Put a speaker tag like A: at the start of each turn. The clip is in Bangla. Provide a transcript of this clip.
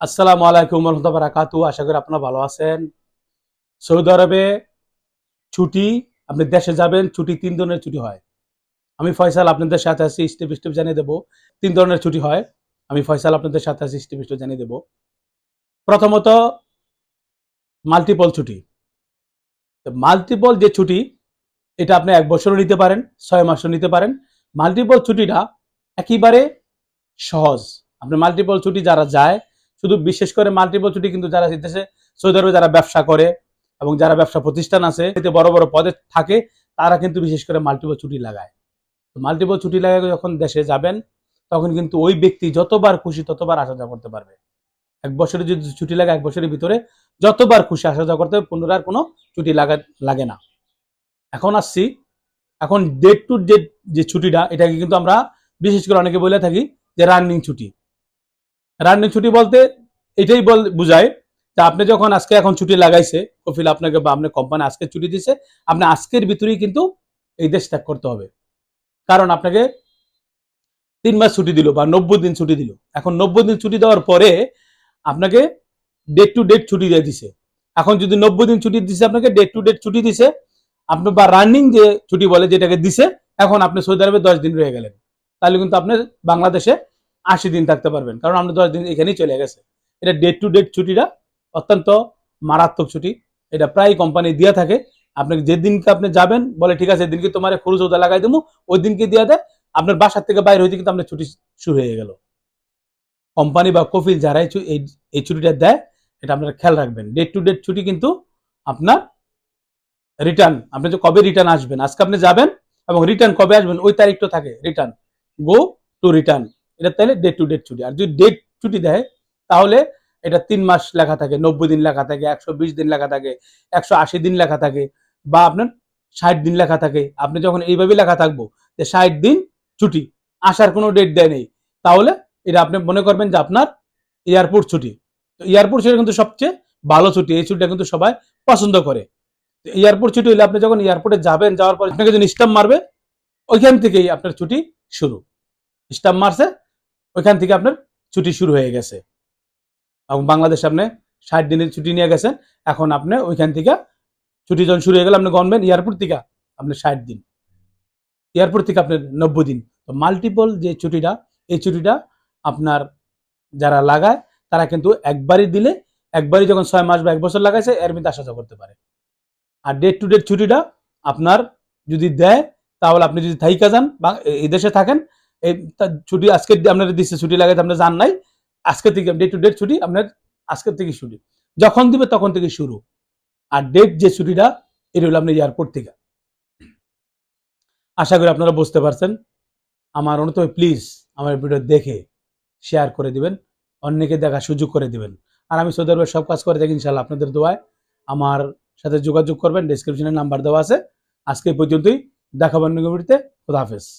A: আসসালামু আলাইকুম রহমতুল্লাহ আশা করি আপনারা ভালো আছেন। সৌদি আরবে ছুটি, আপনি দেশে যাবেন, ছুটি তিন ধরনের ছুটি হয়। আমি ফয়সাল আপনাদের সাথে আছি, স্টেপ স্টেপ জানিয়ে দেবো। তিন ধরনের ছুটি হয়। আমি ফয়সাল আপনাদের সাথে আছি, স্টেপ স্টেপ জানিয়ে দেবো। প্রথমত মাল্টিপল ছুটি। মাল্টিপল যে ছুটি, এটা আপনি এক বছরও নিতে পারেন, ছয় মাসও নিতে পারেন। মাল্টিপল ছুটিটা একেবারে সহজ। আপনি মাল্টিপল ছুটি যারা যায় শুধু বিশেষ করে মাল্টিপল ছুটি কিন্তু যারা দেশে সৌদি আরবে যারা ব্যবসা করে এবং যারা ব্যবসা প্রতিষ্ঠান আছে, এতে বড় বড় পদে থাকে, তারা কিন্তু বিশেষ করে মাল্টিপল ছুটি লাগায়। তো মাল্টিপল ছুটি লাগায় যখন দেশে যাবেন, তখন কিন্তু ওই ব্যক্তি যতবার খুশি ততবার আসা যাওয়া করতে পারবে। এক বছরে যদি ছুটি লাগে এক বছরের ভিতরে যতবার খুশি আসা যাওয়া করতে হবে, পুনরায় কোনো ছুটি লাগা, লাগে না। এখন আসছি, এখন ডেট টু ডেট যে ছুটিটা, এটাকে কিন্তু আমরা বিশেষ করে অনেকে বলে থাকি যে রানিং ছুটি। রানিং ছুটি বলতে এটাই বল বুঝায় যে আপনি যখন আজকে এখন ছুটি লাগাইছে, কফিল আপনাকে বা আপনার কোম্পানি আজকে ছুটি দিছে, আপনি আজকের ভিতরেই কিন্তু এই দেশ ত্যাগ করতে হবে। কারণ আপনাকে তিন মাস ছুটি দিল বা নব্বই দিন ছুটি দিল। এখন নব্বই দিন ছুটি দেওয়ার পরে আপনাকে ডেট টু ডেট ছুটি দিয়ে দিছে। এখন যদি নব্বই দিন ছুটি দিছে, আপনাকে ডেট টু ডেট ছুটি দিছে, আপনি বা রানিং যে ছুটি বলে যেটাকে দিছে, এখন আপনি সৌদি আরবে দশ দিন রয়ে গেলেন। তাহলে কিন্তু আপনি বাংলাদেশে আশি দিন থাকতে পারবেন। কারণ আপনি দশ দিন এখানেই চলে গেছে। এটা ডেট টু ডেট ছুটিটা অত্যন্ত মারাত্মক ছুটি। এটা প্রায় কোম্পানি দিয়ে থাকে। আপনাকে যেদিনকে আপনি যাবেন, বলে, ঠিক আছে, এদিনকে তোমার খরচ ওদা লাগাই দেবো। ওই দিনকে দিয়ে দেয়। আপনার বাসার থেকে বাইরে হইতে কিন্তু আপনার ছুটি শুরু হয়ে গেল। কোম্পানি বা কফিল যারাই এই এই ছুটিটা দেয়, এটা আপনারা খেয়াল রাখবেন। ডেট টু ডেট ছুটি কিন্তু আপনার রিটার্ন আপনি যে কবে রিটার্ন আসবেন, আজকে আপনি যাবেন এবং রিটার্ন কবে আসবেন, ওই তারিখটা থাকে রিটার্ন গো টু রিটার্ন এটা তাহলে ডেট টু ডেট ছুটি। আর যদি ডেট ছুটি দেয়, তাহলে এটা তিন মাস লেখা থাকে, নব্বই দিন লেখা থাকে, একশো বিশ দিন লেখা থাকে, একশো আশি দিন লেখা থাকে, বা আপনার ষাট দিন লেখা থাকে। আপনি যখন এইভাবে লেখা থাকব, যে ষাট দিন ছুটি, আসার কোনো ডেট দেয় নেই, তাহলে এটা আপনি মনে করবেন যে আপনার এয়ারপোর্ট ছুটি। তো এয়ারপোর্ট ছুটি কিন্তু সবচেয়ে ভালো ছুটি, এই ছুটিটা কিন্তু সবাই পছন্দ করে। তো এয়ারপোর্ট ছুটি হলে আপনি যখন এয়ারপোর্টে যাবেন, যাওয়ার পর আপনাকে যখন স্টাম্প মারবে, ওইখান থেকেই আপনার ছুটি শুরু। স্টাম্প মারছে ওইখান থেকে আপনার ছুটি শুরু হয়ে গেছে। এবং বাংলাদেশ আপনি ষাট দিনের ছুটি নিয়ে গেছেন, এখন আপনি ওইখান থেকে ছুটি যখন শুরু হয়ে গেলে, আপনি গণবেন এয়ারপোর্ট থেকে আপনি ষাট দিন। এয়ারপোর্ট থেকে আপনার নব্বই দিন। তো মাল্টিপল যে ছুটিটা, এই ছুটিটা আপনার যারা লাগায়, তারা কিন্তু একবারই দিলে, একবারই যখন ছয় মাস বা এক বছর লাগাইছে, এর মধ্যে আসা করতে পারে। আর ডেট টু ডেট ছুটিটা আপনার যদি দেয়, তাহলে আপনি যদি থাইকা যান বা এই দেশে থাকেন এই ছুটি আজকে আপনার দিচ্ছে ছুটি লাগাইতে আপনি যান নাই। আজকে থেকে ডেট টু ডেট ছুটি আপনার আজকের থেকে ছুটি। যখন দিবে তখন থেকে শুরু। আর ডেট যে ছুটিটা, এটা হলো আপনার এয়ারপোর্ট থেকে। আশা করি আপনারা বুঝতে পারছেন। আমার অনুত প্লিজ আমার ভিডিও দেখে শেয়ার করে দিবেন। অন্যকে দেখার সুযোগ করে দিবেন। আর আমি সৌদি সব কাজ করে থাকি ইনশাল্লাহ আপনাদের দোয়ায়। আমার সাথে যোগাযোগ করবেন ডিসক্রিপশনে নাম্বার দেওয়া আছে। আজকে পর্যন্তই। দেখাবেন ভিডিওতে খুদা হাফেজ।